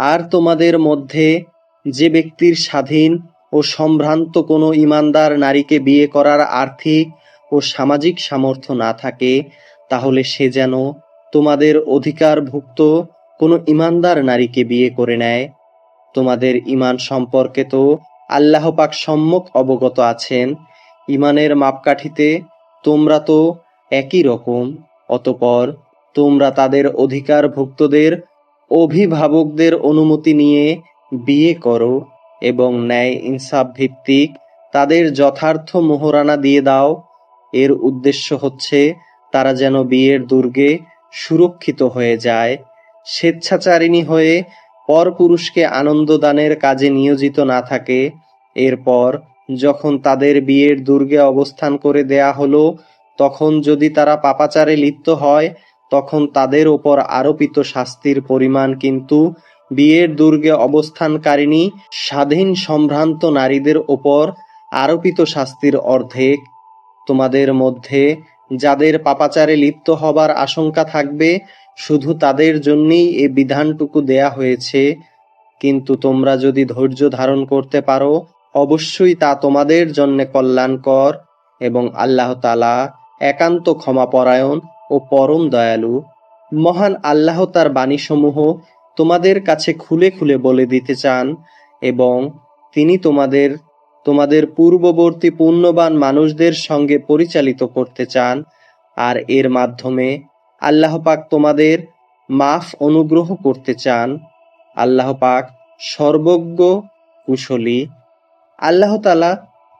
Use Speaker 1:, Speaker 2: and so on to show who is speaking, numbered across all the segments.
Speaker 1: আর তোমাদের মধ্যে যে ব্যক্তির স্বাধীন ও সম্ভ্রান্ত কোনো ঈমানদার নারীকে বিয়ে করার আর্থিক ও সামাজিক সামর্থ্য না থাকে, তাহলে সে যেন তোমাদের অধিকারভুক্ত কোনো ঈমানদার নারীকে বিয়ে করে নেয়। তোমাদের ঈমান সম্পর্কে তো আল্লাহ পাক সম্যক অবগত আছেন। ঈমানের মাপকাঠিতে তোমরা তো একই রকম, অতপর তোমরা তাদের অধিকারভুক্তদের অভিভাবকদের অনুমতি নিয়ে বিয়ে করো এবং ন্যায় ইনসাফ ভিত্তিক তাদের যথার্থ মোহরানা দিয়ে দাও। এর উদ্দেশ্য হচ্ছে তারা যেন বিয়ের দুর্গে সুরক্ষিত হয়ে যায়। স্বেচ্ছাচারিণী হয়ে পরপুরুষকে আনন্দদানের কাজে নিয়োজিত না থাকে। এরপর যখন তাদের বিয়ের দুর্গে অবস্থান করে দেয়া হলো, তখন যদি তারা পাপাচারে লিপ্ত হয় তখন তাদের ওপর আরোপিত শাস্তির পরিমাণ কিন্তু বিয়ের দুর্গে অবস্থানকারিণী স্বাধীন সম্ভ্রান্ত নারীদের ওপর আরোপিত শাস্তির অর্ধেক। তোমাদের মধ্যে যাদের পাপাচারে লিপ্ত হবার আশঙ্কা থাকবে, শুধু তাদের জন্যই এ বিধানটুকু দেয়া হয়েছে। কিন্তু তোমরা যদি ধৈর্য ধারণ করতে পারো, অবশ্যই তা তোমাদের জন্য কল্যাণকর এবং আল্লাহ তালা একান্ত ক্ষমাপরায়ণ ও পরম দয়ালু, মহান আল্লাহ তার বাণীসমূহ তোমাদের কাছে খুলে খুলে বলে দিতে চান এবং তিনি তোমাদের তোমাদের পূর্ববর্তী পুণ্যবান মানুষদের সঙ্গে পরিচালিত করতে চান। আর এর মাধ্যমে আল্লাহ পাক তোমাদের মাফ অনুগ্রহ করতে চান। আল্লাহ পাক সর্বজ্ঞ, কুশলী, আল্লাহ তালা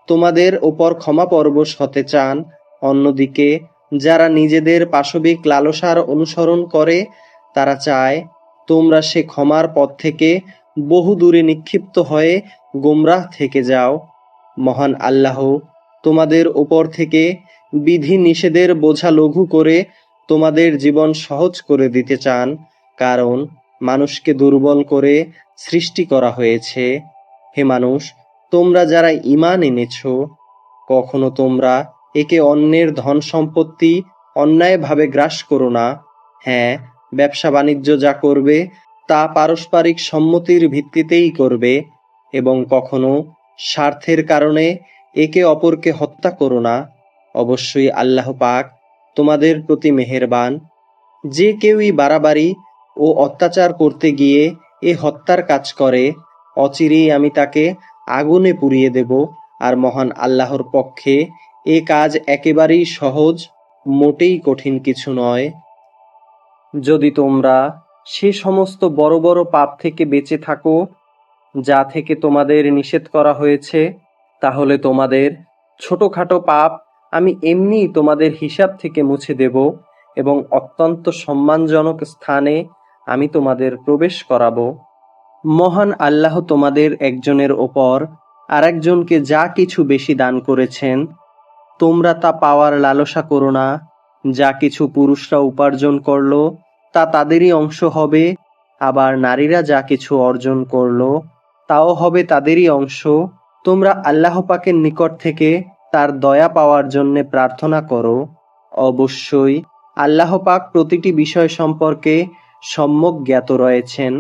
Speaker 1: তোমাদের ওপর ক্ষমা পরবশ হতে চান। অন্যদিকে যারা নিজেদের পাশবিক লালসার অনুসরণ করে, তারা চায়, তোমরা সে ক্ষমার পথ থেকে বহু দূরে নিক্ষিপ্ত হয়ে গোমরাহ থেকে যাও। মহান আল্লাহ, তোমাদের ওপর থেকে বিধি নিষেধের বোঝা লঘু করে তোমাদের জীবন সহজ করে দিতে চান, কারণ মানুষকে দুর্বল করে সৃষ্টি করা হয়েছে। হে মানুষ, তোমরা যারা ঈমান এনেছো, কখনো তোমরা একে অন্যের ধন সম্পত্তি অন্যায়ভাবে গ্রাস করো না। হ্যাঁ ব্যবসা বাণিজ্য যা করবে, তা পারস্পরিক সম্মতির ভিত্তিতেই করবে এবং কখনো স্বার্থের কারণে একে অপরকে হত্যা করো না। অবশ্যই আল্লাহ পাক তোমাদের প্রতি মেহেরবান। যে কেউই বাড়াবাড়ি ও অত্যাচার করতে গিয়ে এ হত্যার কাজ করে, অচিরেই আমি তাকে আগুনে পুড়িয়ে দেব আর মহান আল্লাহর পক্ষে এ কাজ একেবারেই সহজ, মোটেই কঠিন কিছু নয়। যদি তোমরা সে সমস্ত বড় বড় পাপ থেকে বেঁচে থাকো, যা থেকে তোমাদের নিষেধ করা হয়েছে, তাহলে তোমাদের ছোটখাটো পাপ আমি এমনিই তোমাদের হিসাব থেকে মুছে দেব এবং অত্যন্ত সম্মানজনক স্থানে আমি তোমাদের প্রবেশ করাবো। মহান আল্লাহ তোমাদের একজনের ওপর আরেকজনকে যা কিছু বেশি দান করেছেন তোমরা তা পাওয়ার লালসা করো না। যা কিছু পুরুষরা উপার্জন করল, তা তাদেরই অংশ হবে। আবার নারীরা যা কিছু অর্জন করল, তাও হবে তাদেরই অংশ। তোমরা আল্লাহ পাকের নিকট থেকে তার দয়া পাওয়ার জন্য প্রার্থনা করো। অবশ্যই আল্লাহ পাক প্রতিটি বিষয় সম্পর্কে সম্যক জ্ঞাত রয়েছেন।